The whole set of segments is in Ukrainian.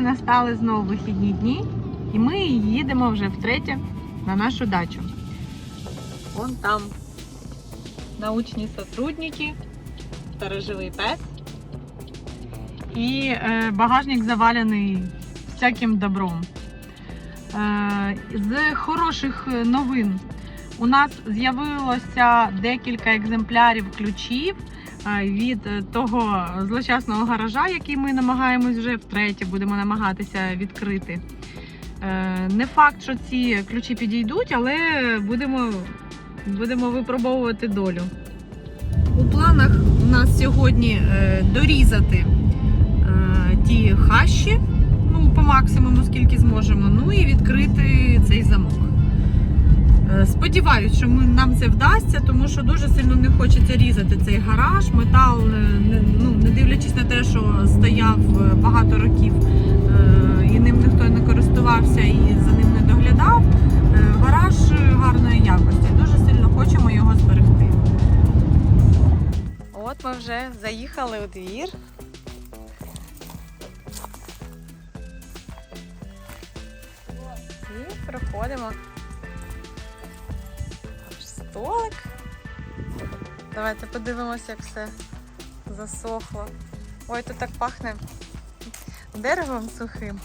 Настали знову вихідні дні, і ми їдемо вже втретє на нашу дачу. Вон там научні сотрудники, сторожовий пес. І е, багажник завалений всяким добром. Е, з хороших новин у нас з'явилося декілька екземплярів ключів від е, того злочасного гаража, який ми намагаємось вже втретє будемо намагатися відкрити. Е, Не факт, що ці ключі підійдуть, але будемо, будемо випробовувати долю. У планах у нас сьогодні е, дорізати е, ті хащі, ну, по максимуму, скільки зможемо, ну і відкрити цей замок. Е, Сподіваюсь, що ми, нам це вдасться, тому що дуже сильно не хочеться різати цей гараж. Метал, е, не, ну, не дивлячись на те, що стояв е, багато років і ним ніхто не користувався і за ним не доглядав. Гараж гарної якості. Дуже сильно хочемо його зберегти. От ми вже заїхали у двір. І проходимо. Столик. Давайте подивимося, як все засохло. Ой, тут так пахне деревом сухим.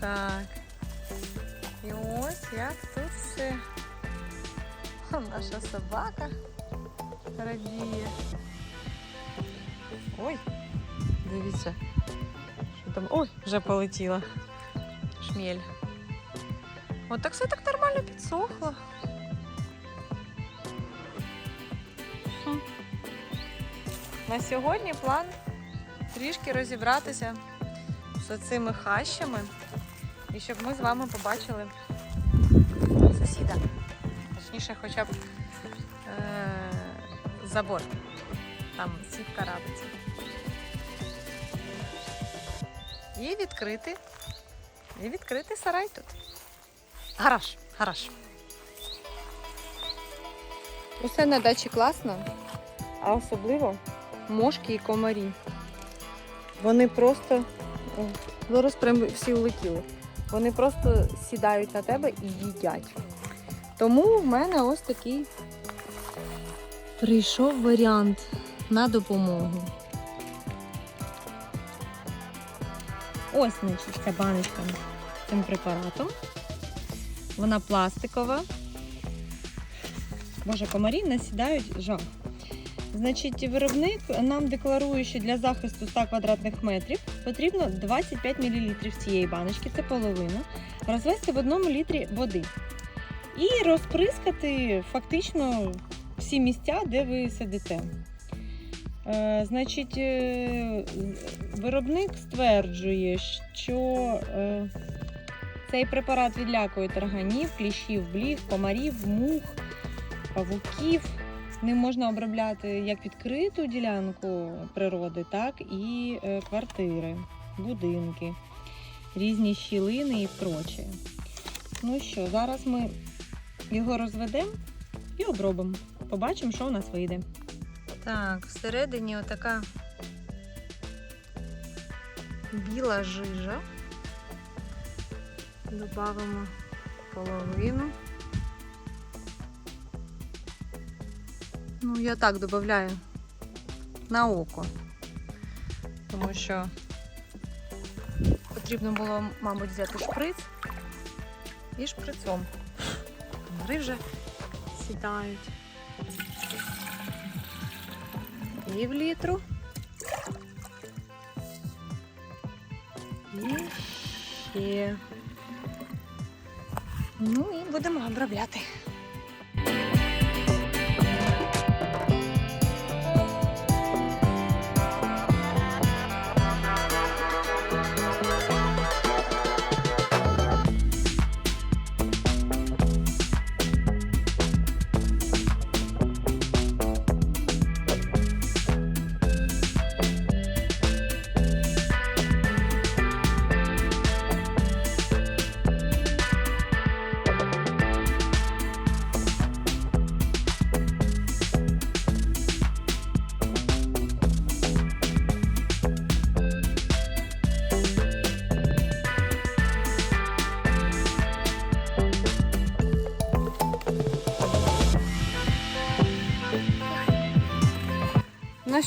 Так. І ось як тут все. Наша собака радіє. Ой, дивіться. Що там? Ой, вже полетіла. Шмель. От так все так нормально підсохло. На сьогодні план трішки розібратися з цими хащами. І щоб ми з вами побачили сусіда. Точніше, хоча б е- забор. Там сітка робиться. І відкрити. І відкрити сарай тут. Гараж, гараж. Усе на дачі класно, а особливо мошки і комарі. Вони просто. Зараз прям всі улетіли. Вони просто сідають на тебе і їдять. Тому в мене ось такий прийшов варіант на допомогу. Ось, значить, ця баночка цим препаратом. Вона пластикова. Боже, комарі насідають жах. Значить, виробник нам декларує, що для захисту 100 квадратних метрів потрібно 25 мл цієї баночки, це половина, розвести в одному літрі води. І розприскати фактично всі місця, де ви сидите. Е, значить, е, виробник стверджує, що е, цей препарат відлякує тарганів, кліщів, бліг, комарів, мух, павуків. Ним можна обробляти як відкриту ділянку природи, так і е, квартири, будинки, різні щілини і проче. Ну що, зараз ми його розведемо і обробимо. Побачимо, що у нас вийде. Так, всередині отака біла жижа. Добавимо половину. Ну, я так додаю на око, тому що потрібно було, мабуть, взяти шприц і шприцом. Комари вже сідають. І в літру. І ще. Ну і будемо обробляти.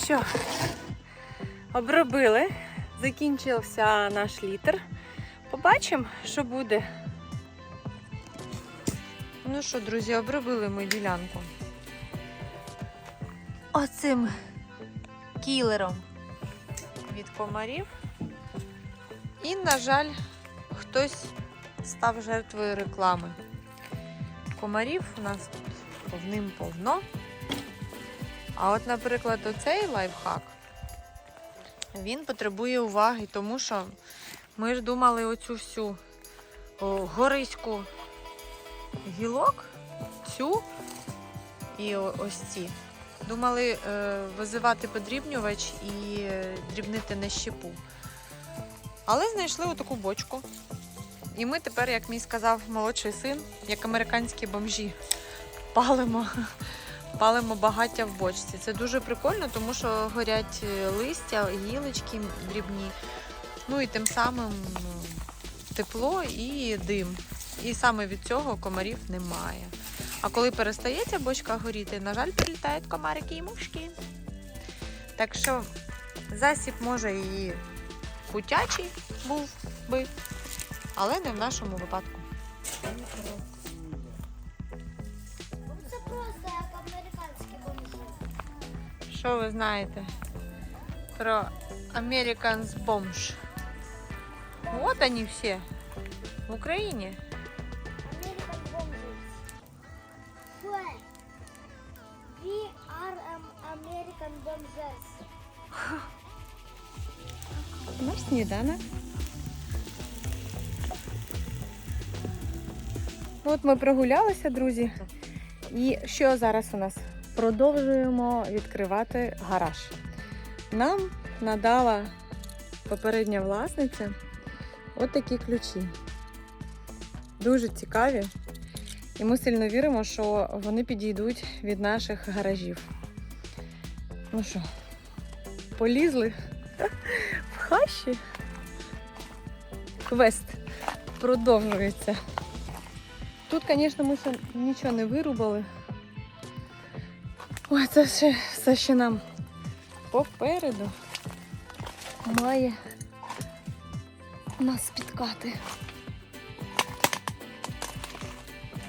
Що, обробили. Закінчився наш літр. Побачимо, що буде. Ну що, друзі, обробили ми ділянку. Оцим кілером від комарів. І, на жаль, хтось став жертвою реклами. Комарів у нас тут повним-повно. А от, наприклад, оцей лайфхак, він потребує уваги, тому що ми ж думали оцю всю о, гориську гілок, цю і ось ці. Думали е, визивати подрібнювач і е, дрібнити на щепу. Але знайшли отаку бочку. І ми тепер, як мій сказав молодший син, як американські бомжі, палимо, палимо багаття в бочці. Це дуже прикольно, тому що горять е, листя, гілочки дрібні. Ну і тим самим ну, тепло і дим. І саме від цього комарів немає. А коли перестає ця бочка горіти, на жаль, прилітають комарики і мушки. Так що засіб може і путячий був би, але не в нашому випадку. Що ви знаєте про Americans Bomb? Вот они все в Україні. American bombers. Фе. We are um, American bombers. Наш сніданок. От ми прогулялися, друзі. І що зараз у нас? Продовжуємо відкривати гараж. Нам надала попередня власниця от ключі. Дуже цікаві. І ми сильно віримо, що вони підійдуть від наших гаражів. Ну що, полізли в хащі. Квест продовжується. Тут, звісно, ми ще нічого не вирубали. Ой, це ще все ще нам попереду має нас спіткати.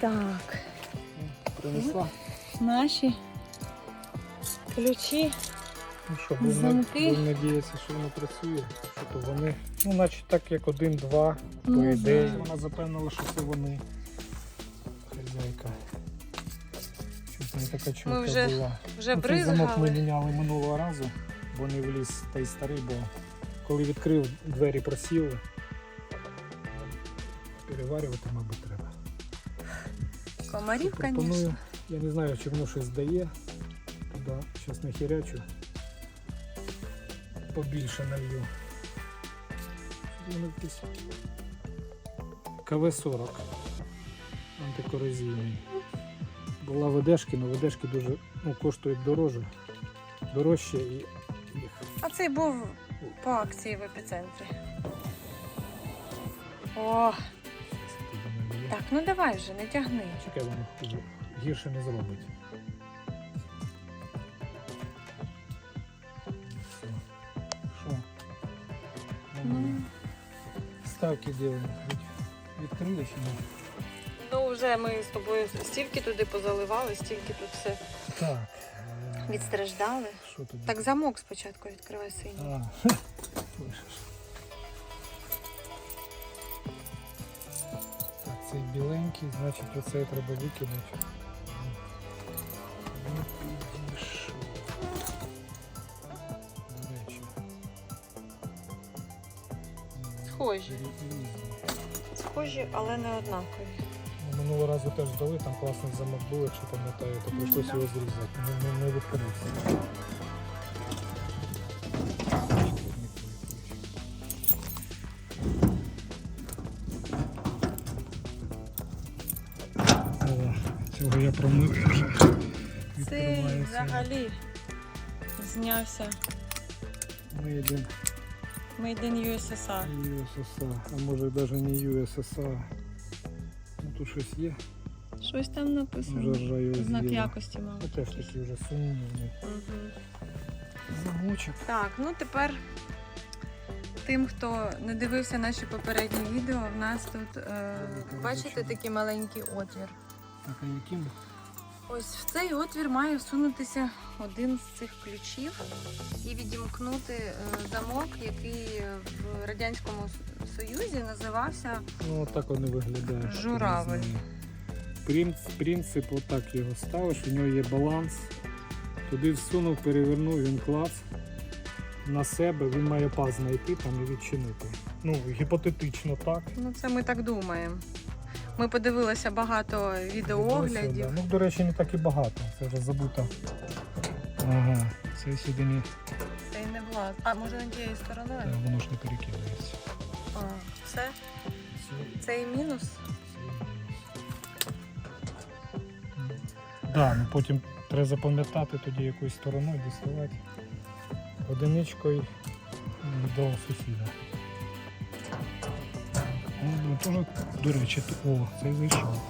Так, Принесла. наші ключі. Ну що, будемо будемо надіятися, що воно працює. Що то вони. Ну, наче так як один-два, по Ну, ідеї. Вона запевнила, що це вони. Така чуйка вже була. Вже Ну, цей замок ми міняли минулого разу, бо не вліз той старий, бо коли відкрив, двері просіли. Переварювати, мабуть, треба. Комарів, звісно. я не знаю, чи воно щось дає. Туди зараз нахерячу. Побільше налью. Що Воно якесь КВ-40 антикорозійний. Була ведешки, але ведешки дуже ну, коштують дороже. Дорожче і їх. А цей був по акції в епіцентрі. О, так, ну давай вже, не тягни. Чекай, воно гірше не зробить. Що? Ну, Ставки делаем. Відкрили чи ні? Ну вже ми з тобою стільки туди позаливали, стільки тут все Так. відстраждали. Що тут? Так, замок спочатку відкривай синій. А, слышиш. Так, цей біленький, значить оце треба викинути. Не підійшов. До речі. Схожі. Різні. Схожі, але не однакові. Ну, Минулого разу теж дали, там класний замок був, якщо пам'ятаєте, прийшлось його зрізати. Не, не, не відкрився. О, цього я промив вже Цей взагалі знявся Made in Made in USSR. USSR, а може навіть не USSR. Ну тут щось є, Щось там написано. вже ржа його Знак з'їла. якості, мав. Це теж такий вже сумнівний. Угу. Замочок. Так, ну тепер тим, хто не дивився наші попередні відео, в нас тут е, бачите такий маленький отвір. Так, а яким? Ось в цей отвір має всунутися один з цих ключів і відімкнути е, замок, який в Радянському Союзі називався Ну, виглядає. хто не Журавель. принцип, отак його ставиш, у нього є баланс. Туди всунув, перевернув, він клац на себе, він має паз знайти там і відчинити. Ну, гіпотетично так. Ну, це ми так думаємо. Ми подивилися багато відеооглядів. Ну, до речі, не так і багато. Це вже забуто. Ага, це сюди не. Це і не влаз. А може не тією стороною? Та, воно ж не перекидається. А, все? Це- Це і мінус? Да, ну потім треба запам'ятати тоді якоюсь стороною діставати одиничкою до сусіда. Ну, теж, до речі, о, це зайшов.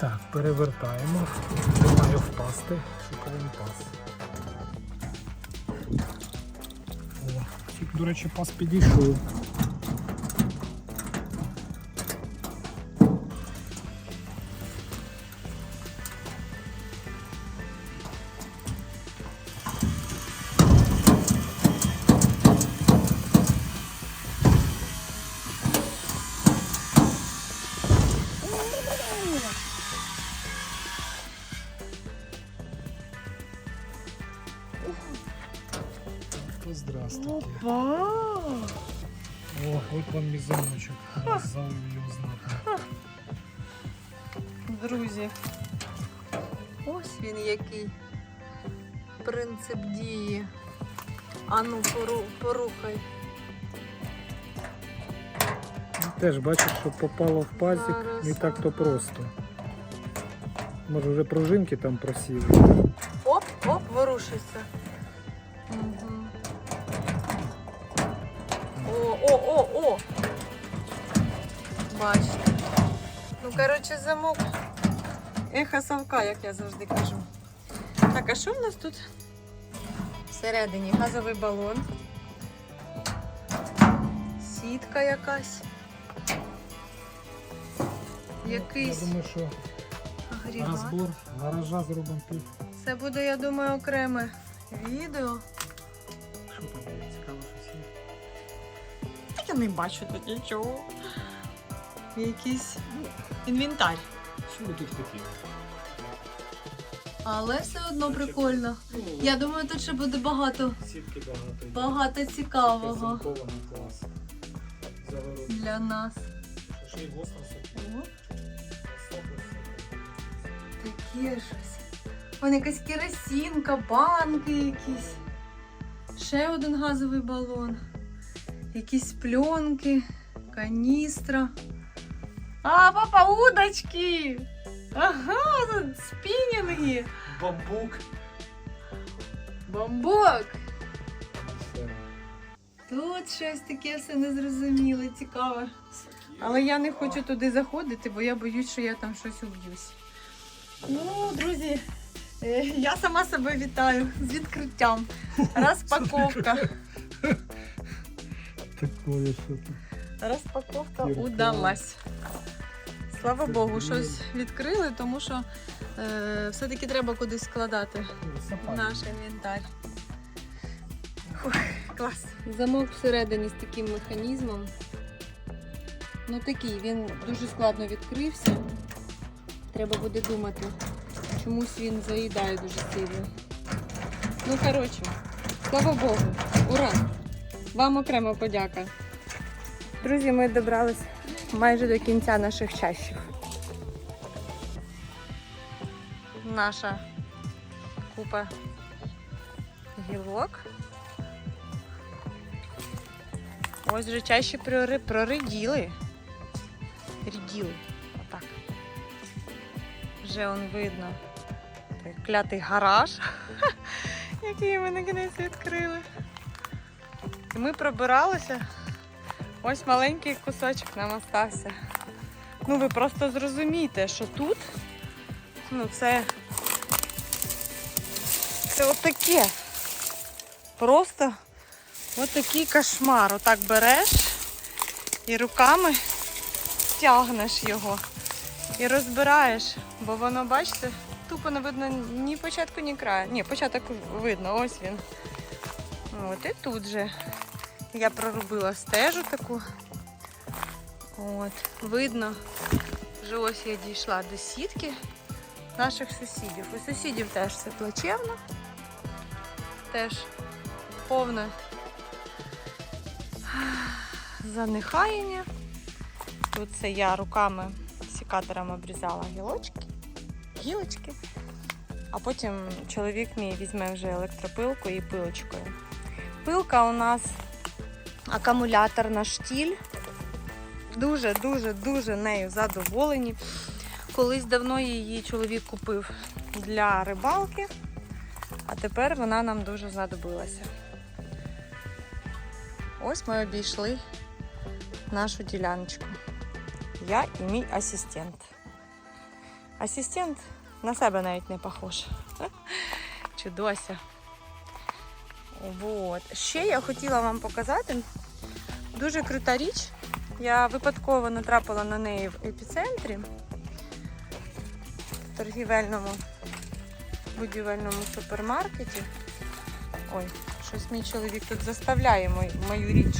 Так, перевертаємо. Не має впасти. Шукаємо пас. О, до речі, пас підійшов. Теж бачиш, що попало в пазик не так то просто. Може вже пружинки там просіли. Оп, оп, ворушиться. Угу. О, о, о, о! Бачите. Ну, коротше, замок. Ехо совка, як я завжди кажу. Так, а що в нас тут? Всередині газовий балон. Сітка якась. Якийсь Я думаю, що агрегат. розбор гаража зробимо тут. Це буде, я думаю, окреме відео. Що там є? Цікаво щось є. Та Я не бачу тут нічого. Якийсь ну, інвентар. Що тут хотіли? Але все одно прикольно. Я думаю, тут ще буде багато, Сітки багато. є. багато цікавого клас. Заворот. для нас. Ще й гостро таке щось. Вон якась керосинка, банки якісь. Ще один газовий балон. Якісь пленки, каністра. А, папа, удочки! Ага, тут спінінги. Бамбук. Бомбок! Тут щось таке все незрозуміле, цікаве. Але я не хочу туди заходити, бо я боюсь, що я там щось уб'юсь. Ну, друзі, е, я сама себе вітаю з відкриттям. Розпаковка. Такое що. Розпаковка удалась. Слава Це Богу, щось відкрили, тому що е, все-таки треба кудись складати наш інвентар. Фух, клас. Замок всередині з таким механізмом. Ну такий, він дуже складно відкрився. Треба буде думати. Чомусь він заїдає дуже сильно. Ну, коротше, слава Богу, ура! Вам окрема подяка. Друзі, ми добрались майже до кінця наших чащів. Наша купа гілок. Ось вже чаще прори... прориділи. Ріділи. Вже он видно. Той клятий гараж, який ми на кінець відкрили. І ми пробиралися. Ось маленький кусочок нам остався. Ну ви просто зрозумійте, що тут ну це, це отаке. Просто отакий кошмар. Отак береш і руками тягнеш його і розбираєш, бо воно, бачите, тупо не видно ні початку, ні краю. Ні, початок видно, ось він. От і тут же я проробила стежу таку. От, видно, вже ось я дійшла до сітки наших сусідів. У сусідів теж все плачевно. Теж повне занехаяння. Тут це я руками секатором обрізала гілочки, гілочки, а потім чоловік мій візьме вже електропилку і пилочкою. Пилка у нас акумуляторна штіль. Дуже, дуже, дуже нею задоволені. Колись давно її чоловік купив для рибалки, а тепер вона нам дуже знадобилася. Ось ми обійшли нашу діляночку. Я і мій асистент. Асистент на себе навіть не похож. Чудося. Вот. Ще я хотіла вам показати дуже крута річ. Я випадково натрапила на неї в епіцентрі в торгівельному будівельному супермаркеті. Ой, щось мій чоловік тут заставляє мою, мою річ.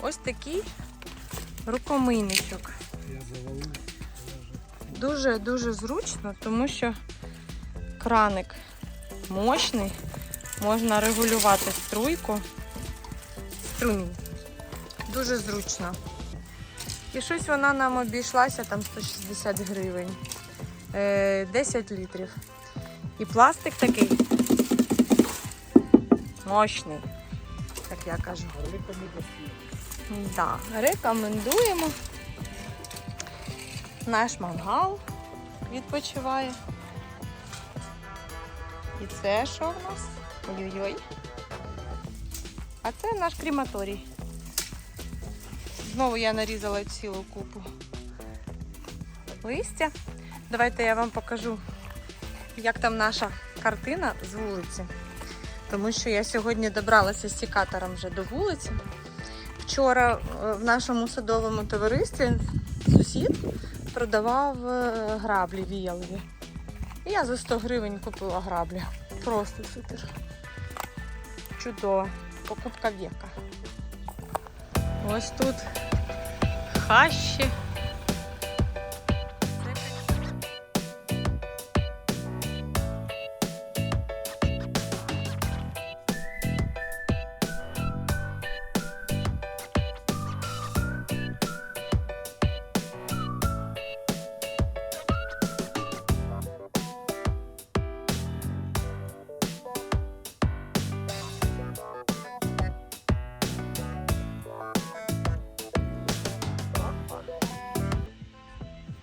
Ось такий рукомийничок. Я завалив. Дуже-дуже зручно, тому що краник мощний, можна регулювати струйку. Струмінь. Дуже зручно. І щось вона нам обійшлася там 160 гривень. Е, 10 літрів. І пластик такий мощний, як я кажу. Рекомендацію. Да, рекомендуємо. Наш мангал відпочиває. І це що в нас? Ой-ой-ой. А це наш крематорій. Знову я нарізала цілу купу листя. Давайте я вам покажу, як там наша картина з вулиці. Тому що я сьогодні добралася з секатором вже до вулиці. Вчора е, в нашому садовому товаристві сусід продавав е, граблі віялові. Я за 100 гривень купила граблі. Просто супер. Чудово. Покупка віка. Ось тут хащі.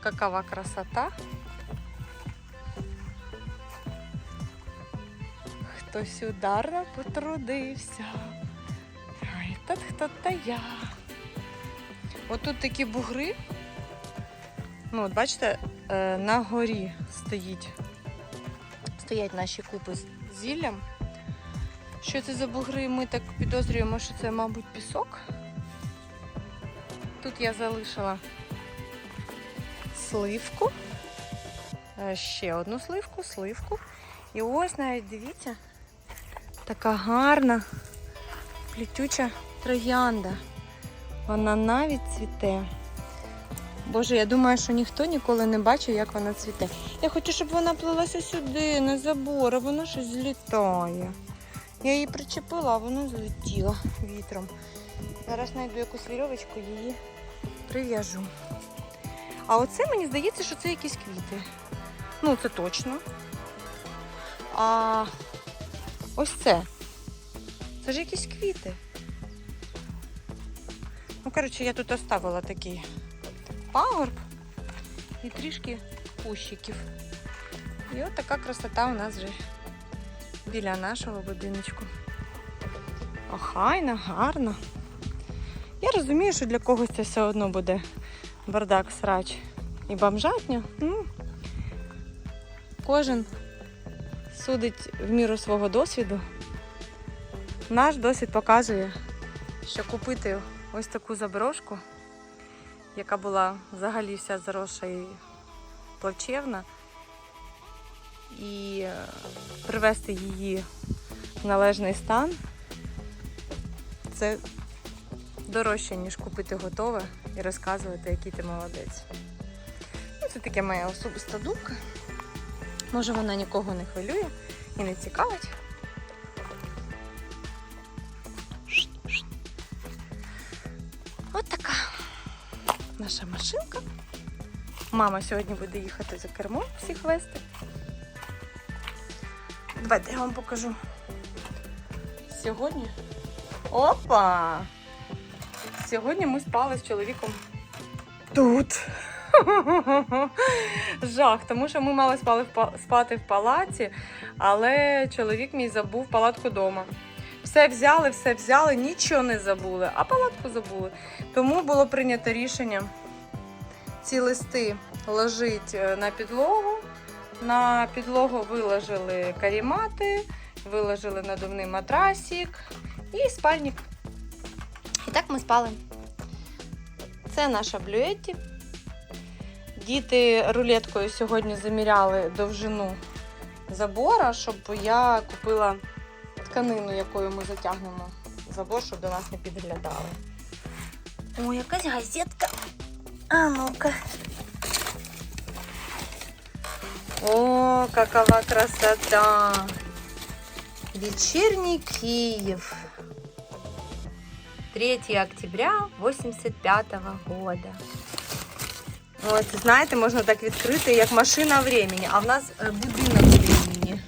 Какова красота. Хтось ударно потрудився. Ай, тут хто-то я. Отут такі бугри. Ну, от бачите, е, на горі стоїть. Стоять наші купи з зіллям. Що це за бугри? Ми так підозрюємо, що це, мабуть, пісок. Тут я залишила сливку. Е, Ще одну сливку, сливку. І ось навіть дивіться, така гарна плітюча троянда. Вона навіть цвіте. Боже, я думаю, що ніхто ніколи не бачив, як вона цвіте. Я хочу, щоб вона плилася сюди, на забор, а вона щось злітає. Я її причепила, а вона злетіла вітром. Зараз знайду якусь вірьовочку, її прив'яжу. А оце мені здається, що це якісь квіти. Ну, це точно. А ось це. Це ж якісь квіти. Ну, коротше, я тут оставила такий пагорб і трішки кущиків. І от така красота у нас вже біля нашого будиночку. Охайна, гарна. Я розумію, що для когось це все одно буде бардак, срач і бомжатня. Ну, кожен судить в міру свого досвіду. Наш досвід показує, що купити ось таку заброшку, яка була взагалі вся заросша і плачевна, і е, привести її в належний стан, це дорожче, ніж купити готове і розказувати, який ти молодець. Ну, це таке моя особиста думка. Може, вона нікого не хвилює і не цікавить. От наша машинка. Мама сьогодні буде їхати за кермо всіх вести. Давайте я вам покажу. Сьогодні. Опа! Сьогодні ми спали з чоловіком тут. Жах, тому що ми мали спали в спати в палаці, але чоловік мій забув палатку вдома. Все взяли, все взяли, нічого не забули, а палатку забули. Тому було прийнято рішення ці листи ложити на підлогу. На підлогу виложили карімати, виложили надувний матрасик і спальник. Так ми спали. Це наша блюетті. Діти рулеткою сьогодні заміряли довжину забора, щоб я купила тканину, якою ми затягнемо забор, щоб до нас не підглядали. О, якась газетка. А ну-ка. О, какова красота! Вечерний Киев. 3 октября 85 года. От, знаєте, можна так відкрити, як машина времени, а в нас е, будинок времени.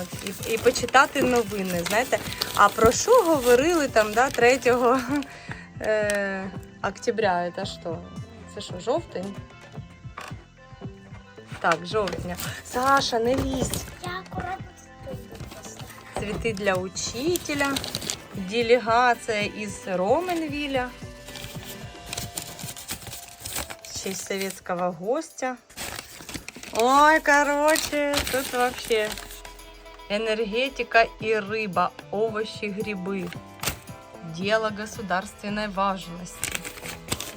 От, і, і почитати новини, знаєте. А про що говорили там, да, 3 е, октября? Це що? Це що, жовтень? Так, жовтня. Саша, не лізь. Я поставлю. Цветы для учителя. Делегация из Роменвилля. В честь советского гостя. Ой, короче, тут вообще энергетика и рыба, овощи, грибы. Дело государственной важности.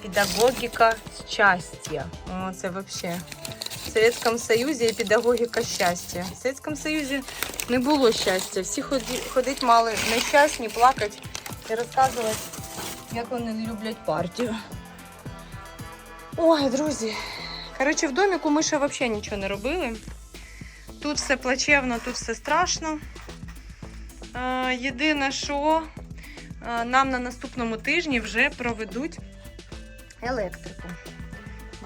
Педагогика счастья. О, це вообще. В Советском Союзі педагогіка щастя. В Советском Союзі не було щастя. Всі ходить мали нещасні, плакати і розказувати, як вони не люблять партію. Ой, друзі. Коротше, в доміку ми ще взагалі нічого не робили. Тут все плачевно, тут все страшно. Е, єдине, що е, нам на наступному тижні вже проведуть електрику.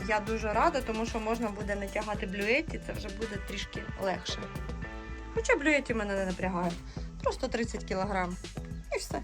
Я дуже рада, тому що можна буде натягати блюеті, це вже буде трішки легше. Хоча блюеті мене не напрягає. Просто 30 кг. І все.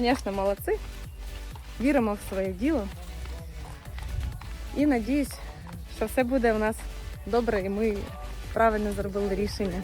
Звісно, молодці. Віримо в своє діло. І надіюсь, що все буде у нас добре і ми правильно зробили рішення.